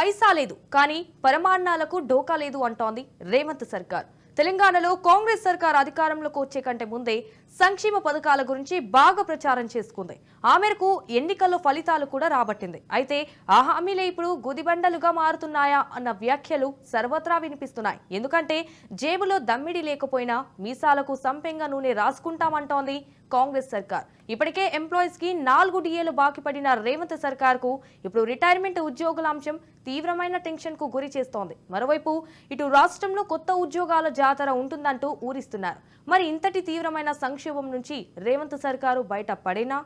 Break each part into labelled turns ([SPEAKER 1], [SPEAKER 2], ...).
[SPEAKER 1] పైసా లేదు కానీ పరమాన్నాలకు డోకా లేదు అంటోంది రేవంత్ సర్కార్. తెలంగాణలో కాంగ్రెస్ సర్కార్ అధికారంలోకి వచ్చే కంటే ముందే సంక్షేమ పథకాల గురించి బాగా ప్రచారం చేసుకుంది. ఆ మేరకు ఎన్నికల్లో ఫలితాలు కూడా రాబట్టింది. అయితే ఆ హామీలే ఇప్పుడు గుదిబండలుగా మారుతున్నాయా అన్న వ్యాఖ్యలు సర్వత్రా వినిపిస్తున్నాయి. ఎందుకంటే జేబులో దమ్మిడి లేకపోయినా మీసాలకు సంపెంగ నూనె రాసుకుంటామంటోంది కాంగ్రెస్ సర్కార్. ఇప్పటికే ఎంప్లాయీస్కి నాలుగు డిఏలు బాకీ పడిన రేవంత్ సర్కార్కు ఇప్పుడు రిటైర్మెంట్ ఉద్యోగుల అంశం తీవ్రమైన టెన్షన్కు గురి చేస్తోంది. మరోవైపు ఇటు రాష్ట్రంలో కొత్త ఉద్యోగాల జాతర ఉంటుందంటూ ఊరిస్తున్నారు. మరి ఇంతటి తీవ్రమైన సంక్షోభం నుంచి రేవంత్ సర్కారు బయట పడేనా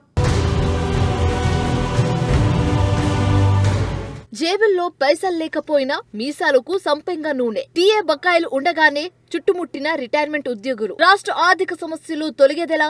[SPEAKER 2] జేబుల్లో పైసలు లేకపోయినా మీసాలకు సంపెంగ నూనె. టీఏ బకాయిలు ఉండగానే చుట్టుముట్టిన రిటైర్మెంట్ ఉద్యోగులు. రాష్ట్ర ఆర్థిక సమస్యలు తొలగేదెలా?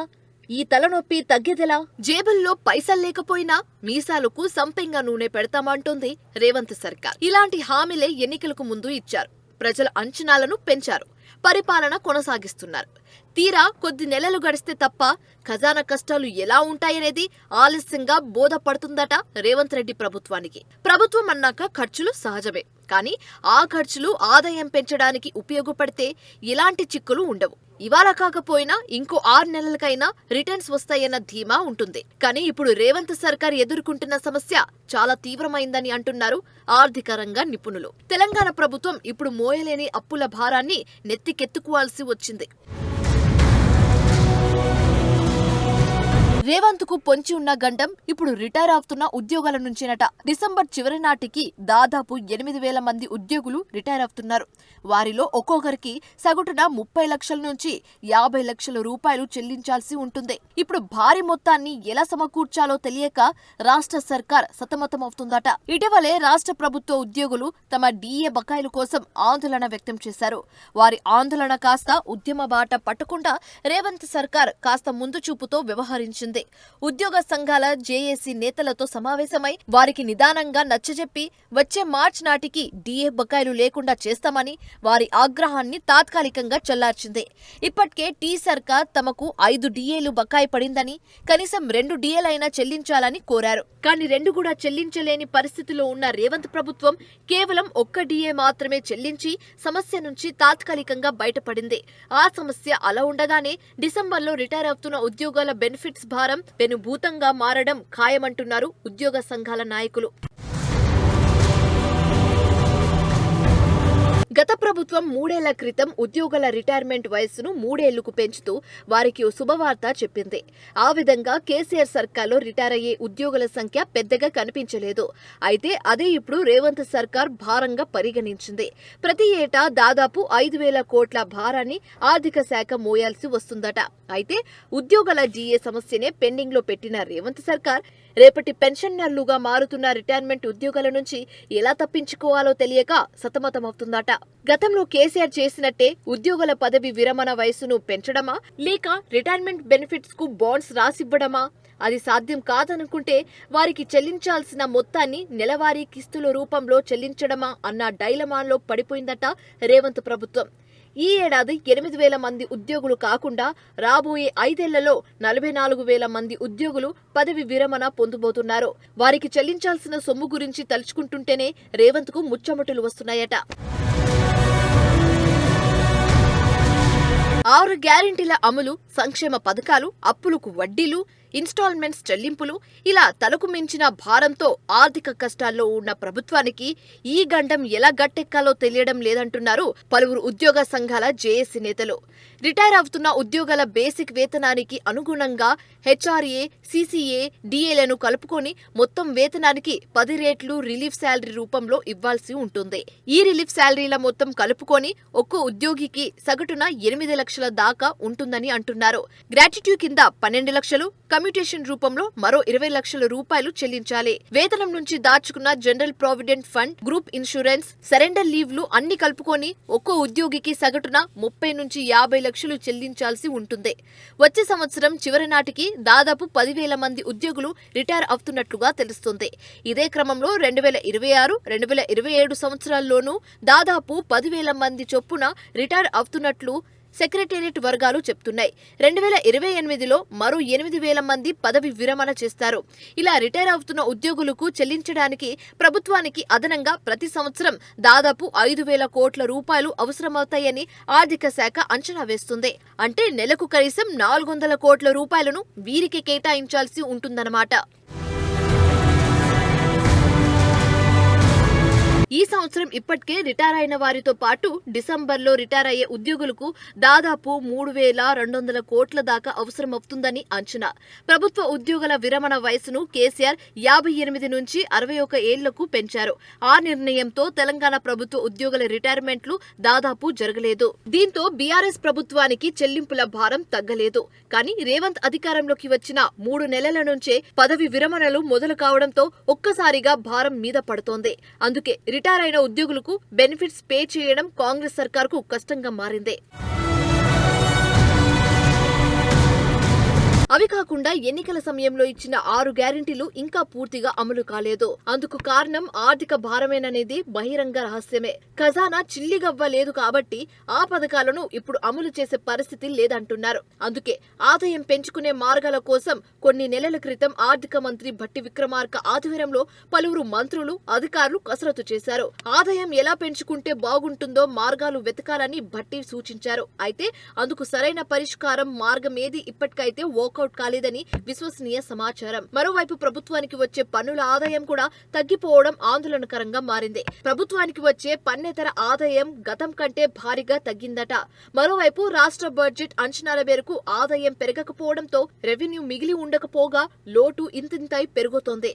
[SPEAKER 2] ఈ తలనొప్పి తగ్గేదెలా? జేబుల్లో పైసలు లేకపోయినా మీసాలకు సంపెంగ నూనె పెడతామంటోంది రేవంత్ సర్కార్. ఇలాంటి హామీలే ఎన్నికలకు ముందు ఇచ్చారు. ప్రజల అంచనాలను పెంచారు. పరిపాలన కొనసాగిస్తున్నారు. తీరా కొద్ది నెలలు గడిస్తే తప్ప ఖజానా కష్టాలు ఎలా ఉంటాయనేది ఆలస్యంగా బోధపడుతుందట రేవంత్ రెడ్డి ప్రభుత్వానికి. ప్రభుత్వం అన్నాక ఖర్చులు సహజమే. కానీ ఆ ఖర్చులు ఆదాయం పెంచడానికి ఉపయోగపడితే ఇలాంటి చిక్కులు ఉండవు. ఇవాళ కాకపోయినా ఇంకో ఆరు నెలలకైనా రిటర్న్స్ వస్తాయన్న ధీమా ఉంటుంది. కానీ ఇప్పుడు రేవంత్ సర్కార్ ఎదుర్కొంటున్న సమస్య చాలా తీవ్రమైందని అంటున్నారు ఆర్థిక రంగ నిపుణులు. తెలంగాణ ప్రభుత్వం ఇప్పుడు మోయలేని అప్పుల భారాన్ని నెత్తికెత్తుకోవాల్సి వచ్చింది. రేవంత్కు పొంచి ఉన్న గండం ఇప్పుడు రిటైర్ అవుతున్న ఉద్యోగాల నుంచేనట. డిసెంబర్ చివరి నాటికి దాదాపు ఎనిమిది వేల మంది ఉద్యోగులు రిటైర్ అవుతున్నారు. వారిలో ఒక్కొక్కరికి సగటున ముప్పై లక్షల నుంచి యాభై లక్షల రూపాయలు చెల్లించాల్సి ఉంటుంది. ఇప్పుడు భారీ మొత్తాన్ని ఎలా సమకూర్చాలో తెలియక రాష్ట్ర సర్కార్ సతమతమవుతుందట. ఇటీవలే రాష్ట్ర ప్రభుత్వ ఉద్యోగులు తమ డీఏ బకాయిల కోసం ఆందోళన వ్యక్తం చేశారు. వారి ఆందోళన కాస్త ఉద్యమ బాట పట్టకుండా రేవంత్ సర్కార్ కాస్త ముందు చూపుతో వ్యవహరించింది. ఉద్యోగ సంఘాల జేఏసీ నేతలతో సమావేశమై వారికి నిదానంగా నచ్చజెప్పి వచ్చే మార్చి నాటికి డీఏ బకాయిలు లేకుండా చేస్తామని వారి ఆగ్రహాన్ని తాత్కాలికంగా చల్లార్చింది. ఇప్పటికే టీ సర్కార్ తమకు ఐదు డీఏలు బకాయి పడిందని కనీసం రెండు డీఏలైనా చెల్లించాలని కోరారు. కానీ రెండు కూడా చెల్లించలేని పరిస్థితిలో ఉన్న రేవంత్ ప్రభుత్వం కేవలం ఒక్క డీఏ మాత్రమే చెల్లించి సమస్య నుంచి తాత్కాలికంగా బయటపడింది. ఆ సమస్య అలా ఉండగానే డిసెంబర్లో రిటైర్ అవుతున్న ఉద్యోగాల బెనిఫిట్స్ భారం పెనుభూతంగా మారడం ఖాయమంటున్నారు ఉద్యోగ సంఘాల నాయకులు. గత ప్రభుత్వం మూడేళ్ళ క్రితం ఉద్యోగుల రిటైర్మెంట్ వయస్సును మూడేళ్ళకు పెంచుతూ వారికి శుభవార్త చెప్పింది. ఆ విధంగా కేసీఆర్ సర్కార్లో రిటైర్ అయ్యే ఉద్యోగుల సంఖ్య పెద్దగా కనిపించలేదు. అయితే అదే ఇప్పుడు రేవంత్ సర్కార్ భారంగా పరిగణించింది. ప్రతి ఏటా దాదాపు ఐదు వేల కోట్ల భారాన్ని ఆర్థిక శాఖ మోయాల్సి వస్తుందట. అయితే ఉద్యోగుల జీఏ సమస్యనే పెండింగ్లో పెట్టిన రేవంత్ సర్కార్ రేపటి పెన్షనర్లుగా మారుతున్న రిటైర్మెంట్ ఉద్యోగుల నుంచి ఎలా తప్పించుకోవాలో తెలియక సతమతమవుతుందట. గతంలో కేసీఆర్ చేసినట్టే ఉద్యోగుల పదవి విరమణ వయసును పెంచడమా? లేక రిటైర్మెంట్ బెనిఫిట్స్కు బాండ్స్ రాసివ్వడమా? అది సాధ్యం కాదనుకుంటే వారికి చెల్లించాల్సిన మొత్తాన్ని నెలవారీ కిస్తుల రూపంలో చెల్లించడమా? అన్న డైలమాన్లో పడిపోయిందట రేవంత్ ప్రభుత్వం. ఈ ఏడాది ఎనిమిది వేల మంది ఉద్యోగులు కాకుండా రాబోయే ఐదేళ్ళలో నలభై నాలుగు వేల మంది ఉద్యోగులు పదవి విరమణ పొందబోతున్నారు. వారికి చెల్లించాల్సిన సొమ్ము గురించి తలుచుకుంటుంటేనే రేవంత్కు వస్తున్నాయట. ఆరు గ్యారెంటీల అమలు సంక్షేమ పథకాలు అప్పులకు వడ్డీలు ఇన్స్టాల్మెంట్స్ చెల్లింపులు ఇలా తలకు మించిన భారంతో ఆర్థిక కష్టాల్లో ఉన్న ప్రభుత్వానికి ఈ గండం ఎలా గట్టెక్కాలో తెలియడం లేదంటున్నారు పలువురు ఉద్యోగ సంఘాల జేఏసీ నేతలు. రిటైర్ అవుతున్న ఉద్యోగాల బేసిక్ వేతనానికి అనుగుణంగా హెచ్ఆర్ఏ సీసీఏ డిఏలను కలుపుకొని మొత్తం వేతనానికి పది రేట్లు రిలీఫ్ శాలరీ రూపంలో ఇవ్వాల్సి ఉంటుంది. ఈ రిలీఫ్ శాలరీల మొత్తం కలుపుకొని ఒక్కో ఉద్యోగికి సగటున ఎనిమిది లక్షల దాకా ఉంటుందని అంటున్నారు. గ్రాట్యుటీ కింద పన్నెండు లక్షలు కమ్యూటేషన్ రూపంలో మరో ఇరవై లక్షల రూపాయలు చెల్లించాలి. వేతనం నుంచి దాచుకున్న general provident fund group insurance surrender లీవ్లు అన్ని కలుపుకొని ఒక్కో ఉద్యోగికి సగటున ముప్పై నుంచి యాభై లక్షలు చెల్లించాల్సి ఉంటుంది. వచ్చే సంవత్సరం చివరి నాటికి దాదాపు పదివేల మంది ఉద్యోగులు రిటైర్ అవుతున్నట్లుగా తెలుస్తుంది. ఇదే క్రమంలో రెండు వేల ఇరవై ఆరు రెండు వేల ఇరవై ఏడు సంవత్సరాల్లోనూ దాదాపు పదివేల మంది చొప్పున రిటైర్ అవుతున్నట్లు సెక్రటేరియట్ వర్గాలు చెప్తున్నాయి. రెండు వేల ఇరవై ఎనిమిదిలో మరో ఎనిమిది వేల మంది పదవి విరమణ చేస్తారు. ఇలా రిటైర్ అవుతున్న ఉద్యోగులకు చెల్లించడానికి ప్రభుత్వానికి అదనంగా ప్రతి సంవత్సరం దాదాపు ఐదు వేల కోట్ల రూపాయలు అవసరమవుతాయని ఆర్థిక శాఖ అంచనా వేస్తుంది. అంటే నెలకు కనీసం నాలుగు వందల కోట్ల రూపాయలను వీరికి కేటాయించాల్సి ఉంటుందన్నమాట. ఈ సంవత్సరం ఇప్పటికే రిటైర్ అయిన వారితో పాటు డిసెంబర్లో రిటైర్ అయ్యే ఉద్యోగులకు దాదాపు మూడు వేల రెండు వందల కోట్ల దాకా అవసరమవుతుందని అంచనా. ప్రభుత్వ ఉద్యోగుల విరమణ వయసును కేసీఆర్ యాభై ఎనిమిది నుంచి అరవై ఒక ఏళ్ళకు పెంచారు. ఆ నిర్ణయంతో తెలంగాణ ప్రభుత్వ ఉద్యోగుల రిటైర్మెంట్లు దాదాపు జరగలేదు. దీంతో బీఆర్ఎస్ ప్రభుత్వానికి చెల్లింపుల భారం తగ్గలేదు. కానీ రేవంత్ అధికారంలోకి వచ్చిన మూడు నెలల నుంచే పదవి విరమణలు మొదలు కావడంతో ఒక్కసారిగా భారం మీద పడుతోంది. అందుకే రిటైర్ అయిన ఉద్యోగులకు బెనిఫిట్స్ పే చేయడం కాంగ్రెస్ సర్కార్కు కష్టంగా మారింది. అవి కాకుండా ఎన్నికల సమయంలో ఇచ్చిన ఆరు గ్యారెంటీలు ఇంకా పూర్తిగా అమలు కాలేదు. అందుకు కారణం ఆర్థిక భారమేననేది బహిరంగ రహస్యమే. ఖజానా చిల్లిగవ్వ లేదు కాబట్టి ఆ పథకాలను ఇప్పుడు అమలు చేసే పరిస్థితి లేదంటున్నారు. అందుకే ఆదాయం పెంచుకునే మార్గాల కోసం కొన్ని నెలల క్రితం ఆర్థిక మంత్రి భట్టి విక్రమార్క ఆధ్వర్యంలో పలువురు మంత్రులు అధికారులు కసరత్తు చేశారు. ఆదాయం ఎలా పెంచుకుంటే బాగుంటుందో మార్గాలు వెతకాలని భట్టి సూచించారు. అయితే అందుకు సరైన పరిష్కారం మార్గం ఏది? ఇప్పటికైతే వర్కౌట్ కాలేదని విశ్వసనీయ సమాచారం. మరోవైపు ప్రభుత్వానికి వచ్చే పన్నుల ఆదాయం కూడా తగ్గిపోవడం ఆందోళనకరంగా మారింది. ప్రభుత్వానికి వచ్చే పన్నేతర ఆదాయం గతం కంటే భారీగా తగ్గిందట. మరోవైపు రాష్ట్ర బడ్జెట్ అంచనాల మేరకు ఆదాయం పెరగకపోవడంతో రెవెన్యూ మిగిలి ఉండకపోగా లోటు ఇంతింతై పెరుగుతోంది.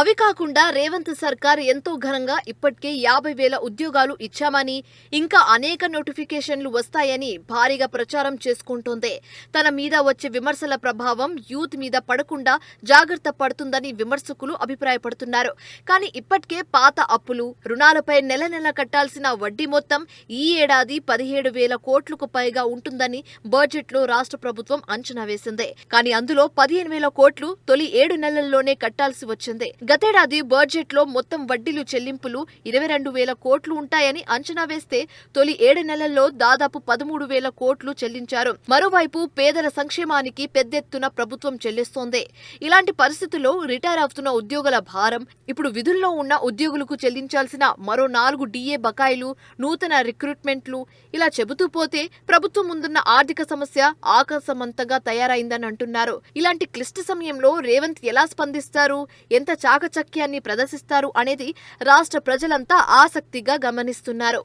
[SPEAKER 2] అవి కాకుండా రేవంత్ సర్కార్ ఎంతో ఘనంగా ఇప్పటికే యాభై వేల ఉద్యోగాలు ఇచ్చామని ఇంకా అనేక నోటిఫికేషన్లు వస్తాయని భారీగా ప్రచారం చేసుకుంటోంది. తన మీద వచ్చే విమర్శల ప్రభావం యూత్ మీద పడకుండా జాగ్రత్త పడుతుందని విమర్శకులు అభిప్రాయపడుతున్నారు. కానీ ఇప్పటికే పాత అప్పులు రుణాలపై నెల నెల కట్టాల్సిన వడ్డీ మొత్తం ఈ ఏడాది పదిహేడు వేల కోట్లకు పైగా ఉంటుందని బడ్జెట్లో రాష్ట్ర ప్రభుత్వం అంచనా వేసింది. కానీ అందులో పదిహేను వేల కోట్లు తొలి ఏడు నెలల్లోనే కట్టాల్సి వచ్చింది. గతేడాది బడ్జెట్లో మొత్తం వడ్డీలు చెల్లింపులు ఇరవై రెండు వేల కోట్లు ఉంటాయని అంచనా వేస్తే తొలి ఏడు నెలల్లో దాదాపు పదమూడు వేల కోట్లు చెల్లించారు. మరోవైపు పేదల సంక్షేమానికి పెద్దెత్తున ప్రభుత్వం చెల్లిస్తోంది. ఇలాంటి పరిస్థితుల్లో రిటైర్ అవుతున్న ఉద్యోగుల భారం ఇప్పుడు విధుల్లో ఉన్న ఉద్యోగులకు చెల్లించాల్సిన మరో నాలుగు డిఏ బకాయిలు నూతన రిక్రూట్మెంట్లు ఇలా చెబుతూ పోతే ప్రభుత్వం ముందున్న ఆర్థిక సమస్య ఆకాశమంతగా తయారైందని అంటున్నారు. ఇలాంటి క్లిష్ట సమయంలో రేవంత్ ఎలా స్పందిస్తారు? ఎంత చాకచక్యాన్ని ప్రదర్శిస్తారు అనేది రాష్ట్ర ప్రజలంతా ఆసక్తిగా గమనిస్తున్నారు.